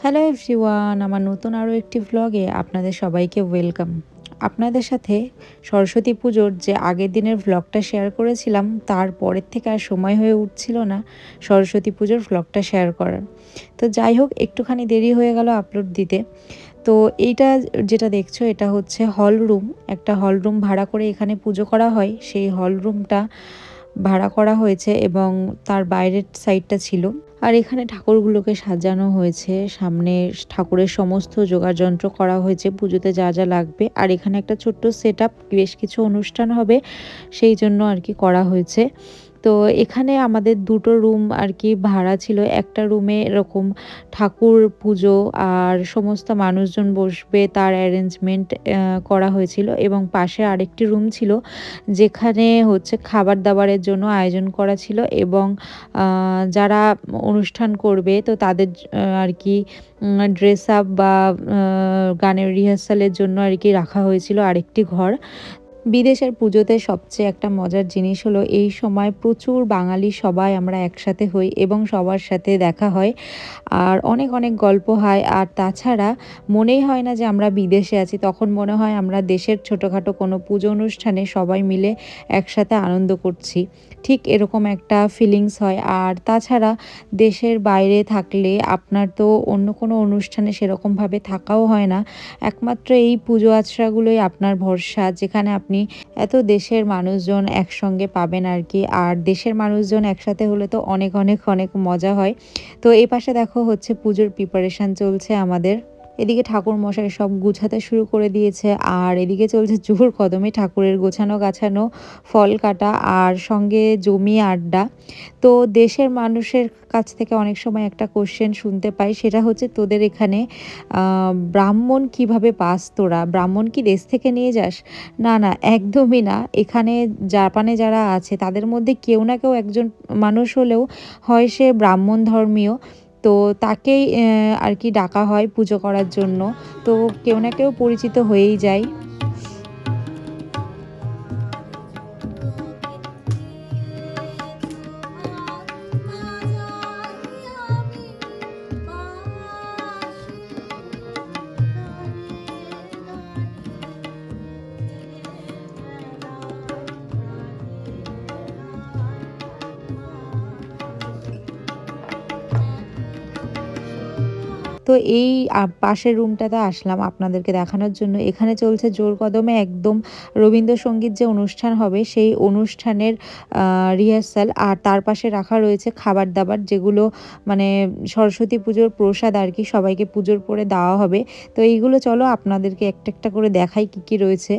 Hello everyone আমার নতুন আরও একটি ভ্লগে আপনাদের সবাইকে ওয়েলকাম আপনাদের সাথে সরস্বতী পুজোর যে আগের দিনের ভ্লগটা শেয়ার করেছিলাম, তার পরের থেকে আর সময় হয়ে উঠছিল না সরস্বতী পুজোর ভ্লগটা শেয়ার করার। তো যাই হোক, একটুখানি দেরি হয়ে গেল আপলোড দিতে। তো এইটা যেটা দেখছ, এটা হচ্ছে হল রুম একটা হল রুম ভাড়া করে এখানে পুজো করা হয়। সেই হল রুমটা ভাড়া করা হয়েছে এবং তার বাইরের সাইডটা ছিল। আর এখানে ঠাকুরগুলোকে সাজানো হয়েছে। সামনে ঠাকুরের সমস্ত যন্ত্র করা হয়েছে, পুজোতে যা যা লাগবে। আর এখানে একটা ছোট্ট সেট বেশ কিছু অনুষ্ঠান হবে, সেই জন্য আর কি করা হয়েছে। তো এখানে আমাদের দুটো রুম আর কি ভাড়া ছিল। একটা রুমে এরকম ঠাকুর পুজো আর সমস্ত মানুষজন বসবে তার অ্যারেঞ্জমেন্ট করা হয়েছিল এবং পাশে আরেকটি রুম ছিল যেখানে হচ্ছে খাবার দাবারের জন্য আয়োজন করা ছিল এবং যারা অনুষ্ঠান করবে তো তাদের আর কি ড্রেস আপ বা গানের রিহার্সালের জন্য আর কি রাখা হয়েছিল আরেকটি ঘর। বিদেশের পুজোতে সবচেয়ে একটা মজার জিনিস হলো এই সময় প্রচুর বাঙালি সবাই আমরা একসাথে হই এবং সবার সাথে দেখা হয়। আর অনেক অনেক গল্প হয়। আর তাছাড়া মনেই হয় না যে আমরা বিদেশে আছি। তখন মনে হয় আমরা দেশের ছোটোখাটো কোনো পুজো অনুষ্ঠানে সবাই মিলে একসাথে আনন্দ করছি। ঠিক এরকম একটা ফিলিংস হয়। আর তাছাড়া দেশের বাইরে থাকলে আপনার তো অন্য কোনো অনুষ্ঠানে সেরকমভাবে থাকাও হয় না। একমাত্র এই পুজো আচরাগুলোই আপনার ভরসা। যেখানে আপনি এত দেশের মানুষজন একসঙ্গে পাবেন আর কি। আর দেশের মানুষজন একসাথে হলে তো অনেক অনেক অনেক মজা হয়। তো এই পাশে দেখো হচ্ছে পুজোর প্রিপারেশান চলছে আমাদের। এদিকে ঠাকুর মশাই সব গুছাতে শুরু করে দিয়েছে, আর এদিকে চলছে জোর কদমে ঠাকুরের গোছানো গাছানো ফল কাটা আর সঙ্গে জমি আড্ডা। তো দেশের মানুষের কাছ থেকে অনেক সময় একটা কোশ্চেন শুনতে পাই, সেটা হচ্ছে তোদের এখানে ব্রাহ্মণ কীভাবে পাস তোরা? ব্রাহ্মণ কি দেশ থেকে নিয়ে যাস? না না, একদমই না। এখানে জাপানে যারা আছে, তাদের মধ্যে কেউ না কেউ একজন মানুষ হলেও হয় সে ব্রাহ্মণ ধর্মীয়। তো তাকেই আর কি ডাকা হয় পুজো করার জন্য। তো কেউ না কেউ পরিচিত হয়েই যায়। তো এই পাশের রুমটাতে আসলাম আপনাদেরকে দেখানোর জন্য। এখানে চলছে জোর কদমে একদম রবীন্দ্রসঙ্গীত যে অনুষ্ঠান হবে, সেই অনুষ্ঠানের রিহার্সাল আর তার পাশে রাখা রয়েছে খাবার দাবার যেগুলো মানে সরস্বতী পুজোর প্রসাদ আর কি সবাইকে পুজোর পরে দেওয়া হবে। তো এইগুলো চলো আপনাদেরকে একটা একটা করে দেখাই কি কি রয়েছে।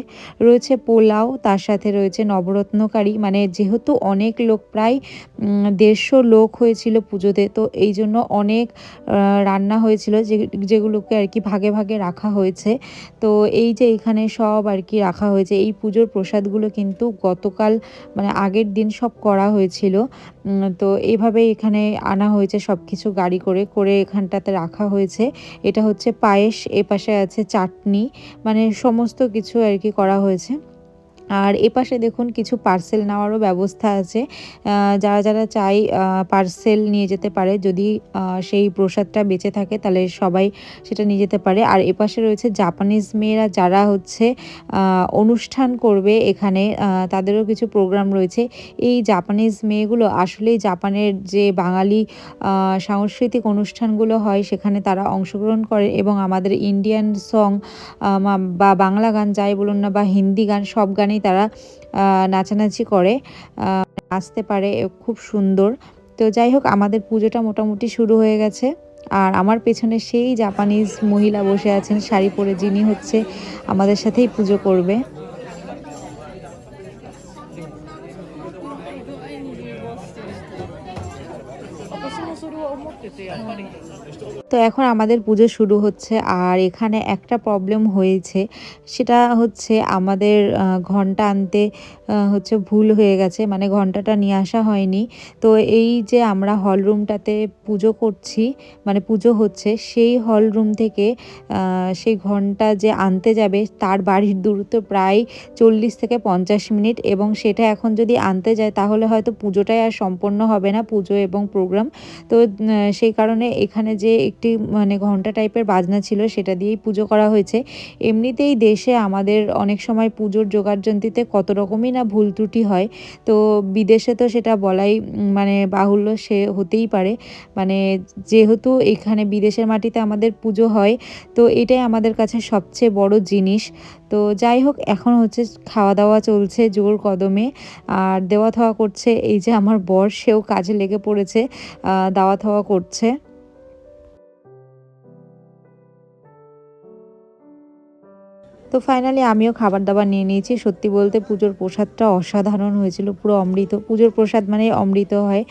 রয়েছে পোলাও, তার সাথে রয়েছে নবরত্নকারী। মানে যেহেতু অনেক লোক, প্রায় দেড়শো লোক হয়েছিল পুজোতে, তো এই জন্য অনেক রান্না হয়েছিল। যে, যেগুলোকে আর কি ভাগে ভাগে রাখা হয়েছে। তো এই যে এখানে সব আর কি রাখা হয়েছে, এই পুজোর প্রসাদগুলো কিন্তু গতকাল মানে আগের দিন সব করা হয়েছিল। তো এইভাবে এখানে আনা হয়েছে সব কিছু গাড়ি করে করে এখানটাতে রাখা হয়েছে। এটা হচ্ছে পায়েস এ পাশে আছে চাটনি মানে সমস্ত কিছু আর কি করা হয়েছে। আর এপাশে দেখুন কিছু পার্সেল নেওয়ারও ব্যবস্থা আছে। যারা যারা চাই পার্সেল নিয়ে যেতে পারে, যদি সেই প্রসাদটা বেঁচে থাকে, তাহলে সবাই সেটা নিয়ে যেতে পারে। আর এপাশে রয়েছে জাপানিজ মেয়েরা যারা হচ্ছে অনুষ্ঠান করবে এখানে তাদেরও কিছু প্রোগ্রাম রয়েছে। এই জাপানিজ মেয়েগুলো আসলেই জাপানের যে বাঙালি সাংস্কৃতিক অনুষ্ঠানগুলো হয়, সেখানে তারা অংশগ্রহণ করে এবং আমাদের ইন্ডিয়ান সং বা বাংলা গান যাই বলুন না বা হিন্দি গান, সব গানে সেখানেই তারা নাচানাচি করে আসতে পারে খুব সুন্দর। তো যাই হোক, আমাদের পুজোটা মোটামুটি শুরু হয়ে গেছে। আর আমার পেছনে সেই জাপানিজ মহিলা বসে আছেন, শাড়ি পরে যিনি হচ্ছে আমাদের সাথেই পুজো করবে। তো এখন আমাদের পুজো শুরু হচ্ছে, আর এখানে একটা প্রবলেম হয়েছে। সেটা হচ্ছে আমাদের ঘণ্টা আনতে হচ্ছে ভুল হয়ে গেছে মানে ঘন্টাটা নিয়ে আসা হয়নি। তো এই যে আমরা হল রুমটাতে পুজো করছি মানে পুজো হচ্ছে, সেই হল রুম থেকে সেই ঘণ্টা যে আনতে যাবে, তার বাড়ির দূরত্ব প্রায় চল্লিশ থেকে পঞ্চাশ মিনিট, এবং সেটা এখন যদি আনতে যায়, তাহলে হয়তো পুজোটাই আর সম্পন্ন হবে না, পুজো এবং প্রোগ্রাম তো সেই কারণে এখানে যে একটি মানে ঘণ্টা টাইপের বাজনা ছিল সেটা দিয়েই পুজো করা হয়েছে। এমনিতেই দেশে আমাদের অনেক সময় পুজোর জোগাড়যন্ত্রীতে কত রকমই না ভুল ত্রুটি হয়। তো বিদেশে তো সেটা বলাই মানে বাহুল্য সে হতেই পারে। মানে যেহেতু এখানে বিদেশের মাটিতে আমাদের পুজো হয়, তো এটাই আমাদের কাছে সবচেয়ে বড় জিনিস। তো যাই হোক, এখন হচ্ছে খাওয়া দাওয়া চলছে জোর কদমে। আর দেওয়া থাওয়া করছে, এই যে আমার বর, সেও কাজে লেগে পড়েছে দাওয়া থাওয়া করছে। তো ফাইনালি আমিও খাবার দাবার নিয়ে নিয়েছি। সত্যি বলতে পুজোর প্রসাদটা অসাধারণ হয়েছিল, পুরো অমৃত, পুজোর প্রসাদ মানে অমৃত হয়।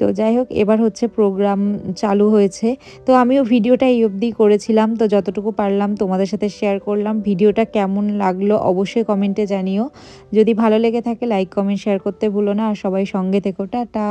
তো যাই হোক, এবার হচ্ছে প্রোগ্রাম চালু হয়েছে। তো আমিও ভিডিওটা এই অবধি করেছিলাম। তো যতটুকু পারলাম তোমাদের সাথে শেয়ার করলাম। ভিডিওটা কেমন লাগল অবশ্যই কমেন্টে জানিও। যদি ভালো লেগে থাকে লাইক কমেন্ট শেয়ার করতে ভুলো না। আর সবাই সঙ্গে থেকো। টাটা!